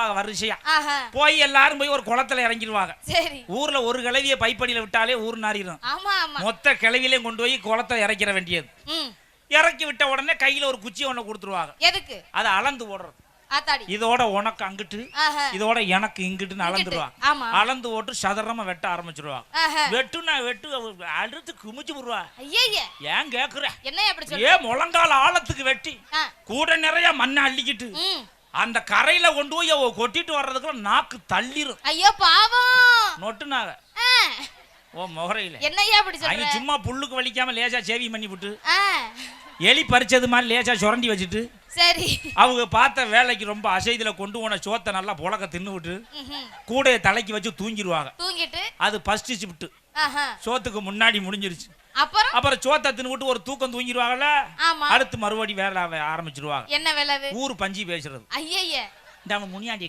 வரிசையா போய் எல்லாரும் போய் ஒரு குளத்துல இறங்கிடுவாங்க. ஊர்ல ஒரு கிளவிய பைப்படியில விட்டாலே ஊர் நாரிடும் மொத்த கிளவிலையும் கொண்டு போய் குளத்துல இறக்கிற வேண்டியது. இறக்கி விட்ட உடனே கையில ஒரு குச்சி ஒண்ணு கொடுத்துருவாங்க. எதுக்கு? அதை அளந்து ஓடுறது. இதோட உனக்கு அங்கிட்டு இதோட எனக்கு இங்கிட்டுன்னு அளந்துருவாங்க. அளந்து ஓட்டு சதுரமா வெட்ட ஆரம்பிச்சிருவாங்க. வெட்டுனா வெட்டு அழுத்து குமிச்சு விடுவா. ஏன் கேக்குற? என்ன அப்படி சொல்ற? ஏ முழங்கால ஆழத்துக்கு வெட்டி கூட நிறைய மண்ணை அள்ளிக்கிட்டு அந்த கரையில கொண்டு போய் அவ கொட்டிட்டு வர்றதுக்குள்ள நாக்கு தள்ளிரும். ஐயோ பாவம். நொட்டுனாக. ஆ, ஓ முகரையில. என்னய்யா அப்படி அங்க சொல்ற சும்மா புல்லுக்கு வலிக்காம லேசா சேவி பண்ணி விட்டு எலி பறிச்சது மாதிரி லேசா சுரண்டி வச்சுட்டு சரி. அவங்க பார்த்த வேலைக்கு ரொம்ப அசைதுல கொண்டு போன சோத்தை நல்லா புழக்க தின்னு விட்டு ம்ஹும். கூடைய தலைக்கு வச்சு தூங்கிடுவாங்க. தூங்கிட்டு? அது ஃபர்ஸ்ட் ஷிஃப்ட் சோத்துக்கு முன்னாடி முடிஞ்சிருச்சு. அப்புறம்? அப்புறம் சோத்தை தின்னு ஒரு தூக்கம் தூங்கிடுவாங்கல்ல? அடுத்து மறுபடி வேலை ஆரம்பிச்சிருவாங்க. என்ன விளைவு ஊர் பஞ்சி பேசுறது. ஐயய்ய இந்த முனியாண்டி